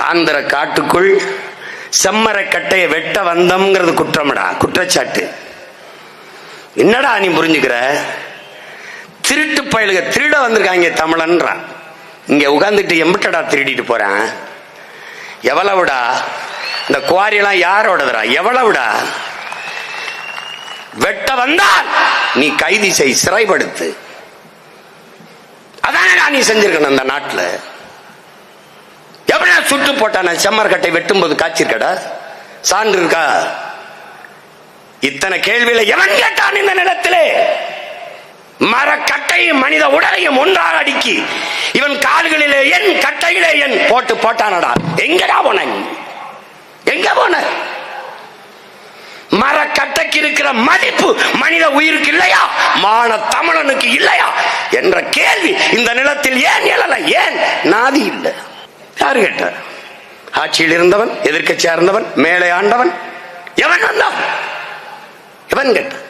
ஆந்திர காட்டுக்குள் செம்மரக்கட்டையை வெட்ட வந்தம்ங்கிறது குற்றமடா குற்றச்சாட்டு. என்னடா நீ புரிஞ்சுக்கிற? திருட்டு பயலுக திருட வந்திருக்காங்க தமிழன்றான். இங்க உட்கார்ந்துட்டு எம்பிட்டடா திருடிட்டு போறான்? எவ்வளவுடா? இந்த குவாரியெல்லாம் யாரோடதுடா? எவ்வளவுடா? வெட்ட வந்தால் நீ கைதி செய் சிறைப்படுத்து. அதான் நீ செஞ்சிருக்கணும் அந்த நாட்டுல? சுட்டு போட்டான. செம்மர்கட்டை வெட்டும் போது காய்ச்சிருக்கடா. சான்று இருக்கா? இத்தனை கேள்வியில எவன் கேட்டான் இந்த நிலத்திலே? மரக்கட்டையும் மனித உடலையும் ஒன்றாக அடுக்கி இவன் கால்களிலே என் கட்டையிலே என் போட்டு போட்டானடா. எங்கடா போன எங்க போன? மரக்கட்டைக்கு இருக்கிற மதிப்பு மனித உயிருக்கு இல்லையா? மான தமிழனுக்கு இல்லையா? என்ற கேள்வி இந்த நிலத்தில் ஏன் எழல? ஏன்? நாதி இல்லை. யாரு கேட்ட ஆட்சியில் இருந்தவன் எதிர்க்கட்சி சேர்ந்தவன் மேலே ஆண்டவன். எவன் வந்தான்? எவன் கேட்டான்?